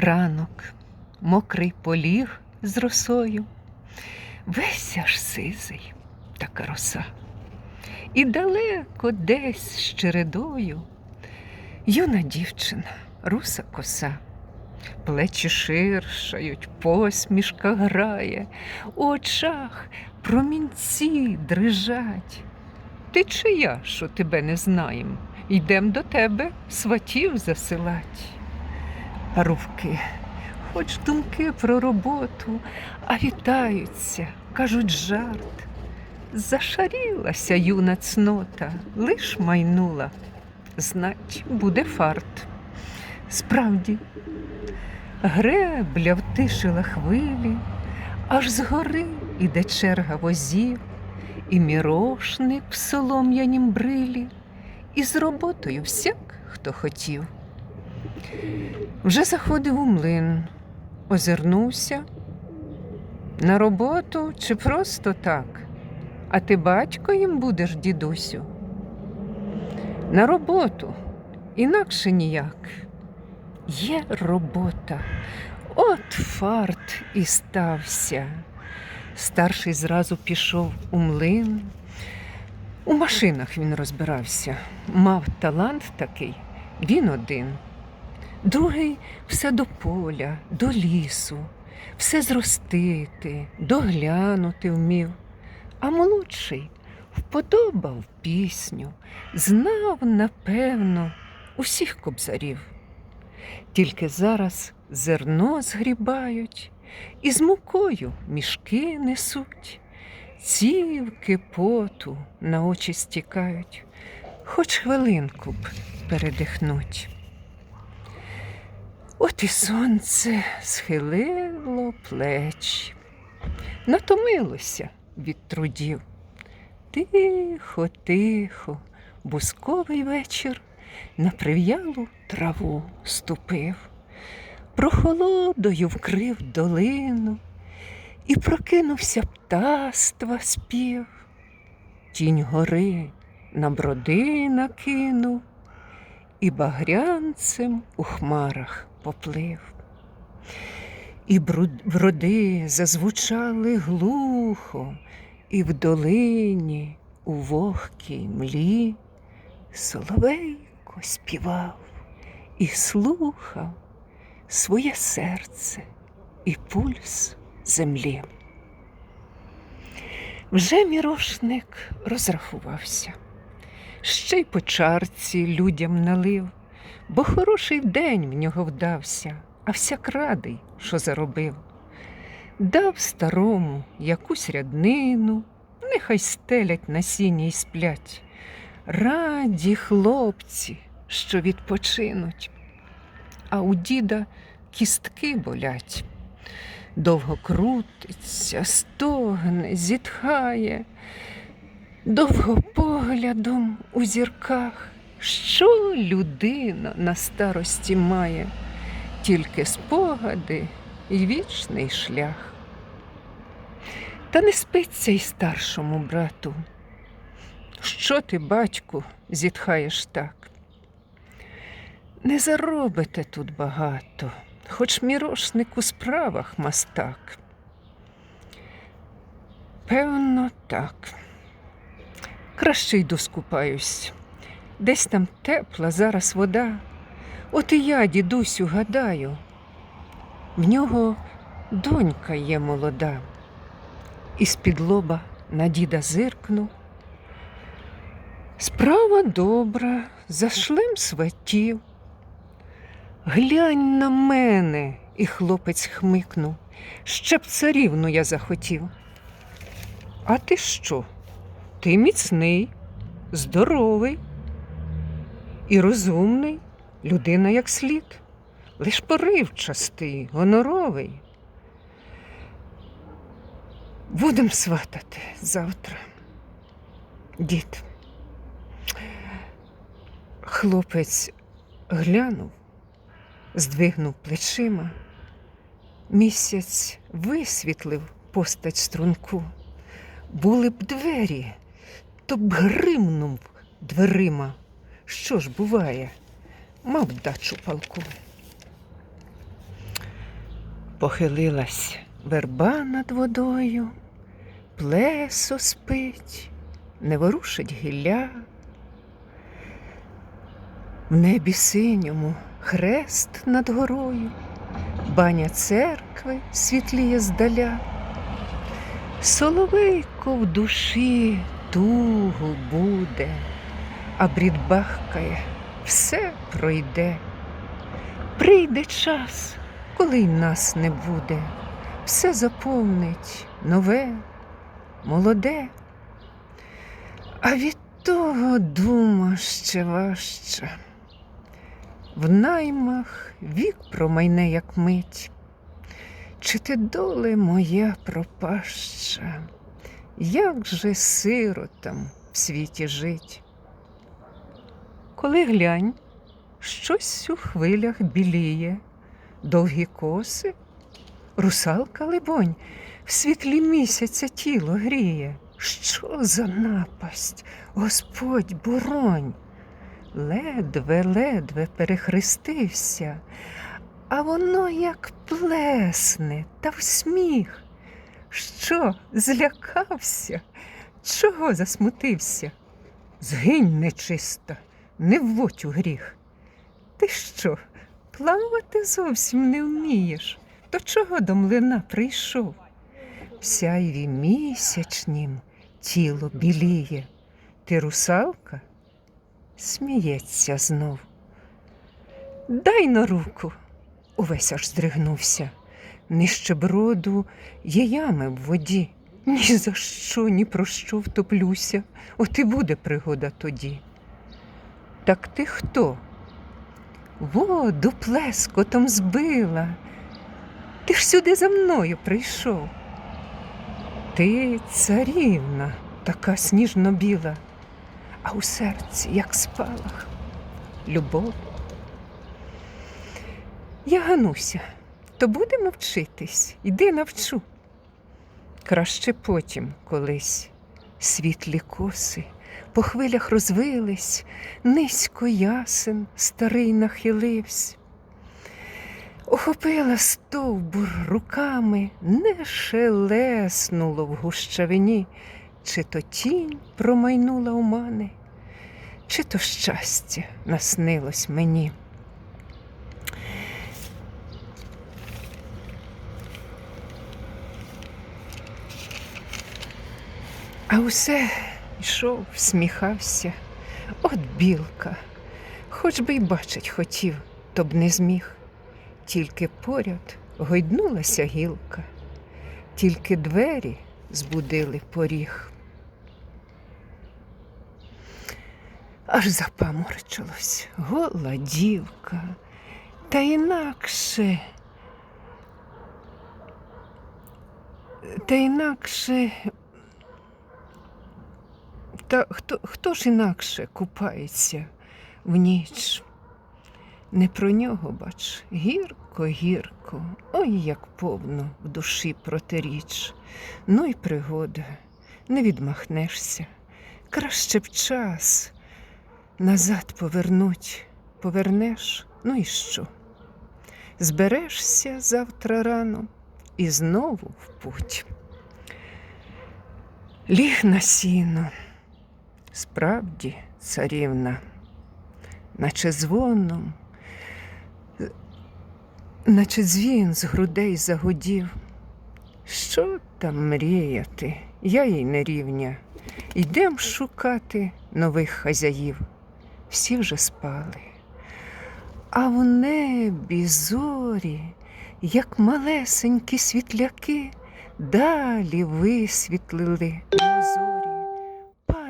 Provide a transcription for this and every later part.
Ранок, мокрий поліг з росою, весь аж сизий така роса. І далеко десь з чередою юна дівчина, руса коса. Плечі ширшають, посмішка грає, у очах промінці дрижать. Ти чия, що тебе не знаєм? Йдем до тебе сватів засилать. А Рувки, хоч думки про роботу, а вітаються, кажуть жарт. Зашарілася юна цнота, лиш майнула, знать, буде фарт. Справді, гребля втишила хвилі, аж згори іде черга возів, і мірошник в солом'янім брилі, і з роботою всяк, хто хотів. Вже заходив у млин, озирнувся. На роботу чи просто так? А ти батько їм будеш, дідусю? На роботу, інакше ніяк. Є робота, от фарт і стався. Старший зразу пішов у млин. У машинах він розбирався. Мав талант такий, він один. Другий все до поля, до лісу, все зростити, доглянути вмів. А молодший вподобав пісню, знав, напевно, усіх кобзарів. Тільки зараз зерно згрібають і з мукою мішки несуть, цівки поту на очі стікають, хоч хвилинку б передихнуть. От і сонце схилило плечі, натомилося від трудів. Тихо, тихо, бусковий вечір на прив'ялу траву ступив, прохолодою вкрив долину, і прокинувся птаства спів. Тінь гори на броди накинув, і багрянцем у хмарах поплив. І броди зазвучали глухо, і в долині у вогкій млі соловейко співав і слухав своє серце і пульс землі. Вже мірошник розрахувався, ще й по чарці людям налив, бо хороший день в нього вдався, а всяк радий, що заробив. Дав старому якусь ряднину, нехай стелять на сіні й сплять. Раді хлопці, що відпочинуть, а у діда кістки болять. Довго крутиться, стогне, зітхає, довго поглядом у зірках, що людина на старості має, тільки спогади і вічний шлях. Та не спиться й старшому брату. Що ти, батьку, зітхаєш так? Не заробите тут багато, хоч мірошник у справах мастак. Певно, так. Краще йду скупаюсь. Десь там тепла зараз вода. От і я, дідусю, гадаю. В нього донька є молода. І з-під лоба на діда зиркнув. Справа добра, зашлем сватів. Глянь на мене, і хлопець хмикнув. Ще б царівну я захотів. А ти що? Ти міцний, здоровий і розумний, людина як слід, лиш поривчастий, гоноровий. Будем сватати завтра. Дід. Хлопець глянув, здвигнув плечима. Місяць висвітлив постать струнку. Були б двері, то б гримнув дверима. Що ж буває, мав дачу палку. Похилилась верба над водою, плесо спить, не ворушить гілля. В небі синьому хрест над горою, баня церкви світліє здаля. Соловейко в душі тугу буде, а брід все пройде. Прийде час, коли й нас не буде, все заповнить нове, молоде. А від того дума ще важча. В наймах вік промайне, як мить. Чи ти доле моя пропаща, як же сиротам в світі жить? Коли глянь, щось у хвилях біліє, довгі коси, русалка, либонь, в світлі місяця тіло гріє. Що за напасть, Господь боронь? Ледве-ледве перехрестився, а воно як плесне та в сміх. Що, злякався? Чого засмутився? Згинь нечиста, не вводь у гріх. Ти що, плавати зовсім не вмієш? То чого до млина прийшов? Сяйві місячнім тіло біліє. Ти русалка? Сміється знов. Дай на руку. Увесь аж здригнувся. Нижче броду є ями в воді. Ні за що, ні про що втоплюся. От і буде пригода тоді. Так ти хто? Воду плескотом збила. Ти ж сюди за мною прийшов. Ти царівна, така сніжно біла, а у серці, як спалах, любов. Я гануся, то будемо вчитись, іди навчу. Краще потім колись світлі коси по хвилях розвились, низько ясен старий нахилився. Охопила стовбур руками, не шелеснуло в гущавині, чи то тінь промайнула у мани, чи то щастя наснилось мені. А усе йшов, сміхався, от білка, хоч би й бачить хотів, то б не зміг. Тільки поряд гойднулася гілка, тільки двері збудили поріг. Аж запаморчилось, гола дівка, та інакше, та інакше, та хто, хто ж інакше купається в ніч? Не про нього, бач, гірко, гірко, ой, як повно в душі протиріч. Ну й пригода, не відмахнешся. Краще б час назад повернуть, повернеш, ну і що? Зберешся завтра рано і знову в путь. Ліг на сіно, справді царівна, наче звоном наче дзвін з грудей загудів. Що там мріяти, я їй не рівня. Йдем шукати нових хазяїв. Всі вже спали. А в небі зорі, як малесенькі світляки, далі висвітлили.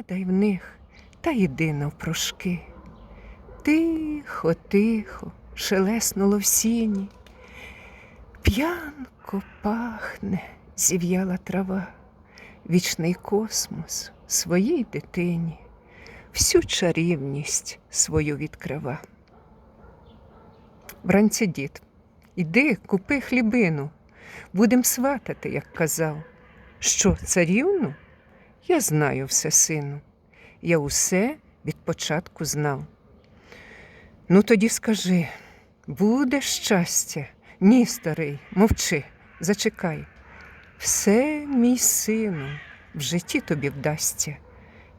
Падай в них та йди навпрошки. Тихо, тихо, шелеснуло в сіні. П'янко пахне зів'яла трава, вічний космос своїй дитині, всю чарівність свою відкрива. Вранці дід, іди, купи хлібину, будем сватати, як казав. Що, царівну? Я знаю все, сину. Я усе від початку знав. Ну тоді скажи, буде щастя, Ні, старий, мовчи, зачекай. Все, мій сину, в житті тобі вдасться,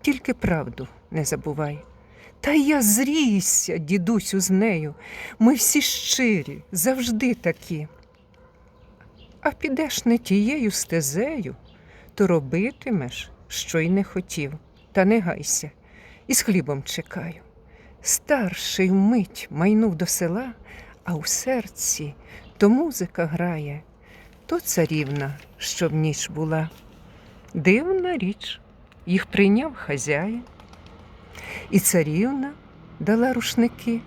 тільки правду не забувай. Та я зрісся, дідусю, з нею. Ми всі щирі, завжди такі. А підеш не тією стезею, то робитимеш, що й не хотів, та не гайся, і з хлібом чекаю. Старший вмить майнув до села, а у серці то музика грає, то царівна, що в ніч була. Дивна річ, їх прийняв хазяїн. І царівна дала рушники.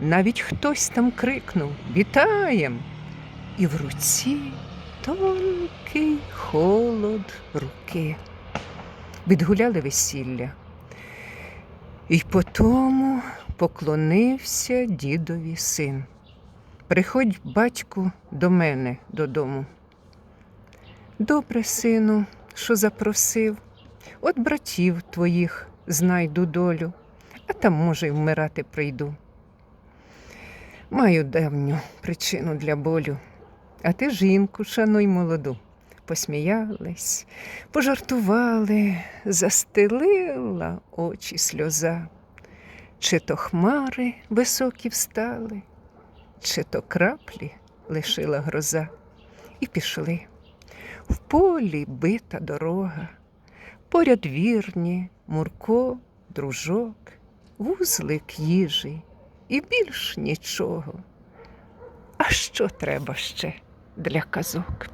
Навіть хтось там крикнув Вітаєм! І в руці тонкий холод руки. Відгуляли весілля. І потому поклонився дідові син. Приходь, батьку, до мене додому. Добре, сину, що запросив, от братів твоїх знайду долю, а там, може, й вмирати прийду. Маю давню причину для болю, а ти жінку шануй молоду. Посміялись, пожартували, застелила очі сльоза. Чи то хмари високі встали, чи то краплі лишила гроза, і пішли. В полі бита дорога, поряд вірні, Мурко, дружок, вузлик їжі і більш нічого. А що треба ще для казок?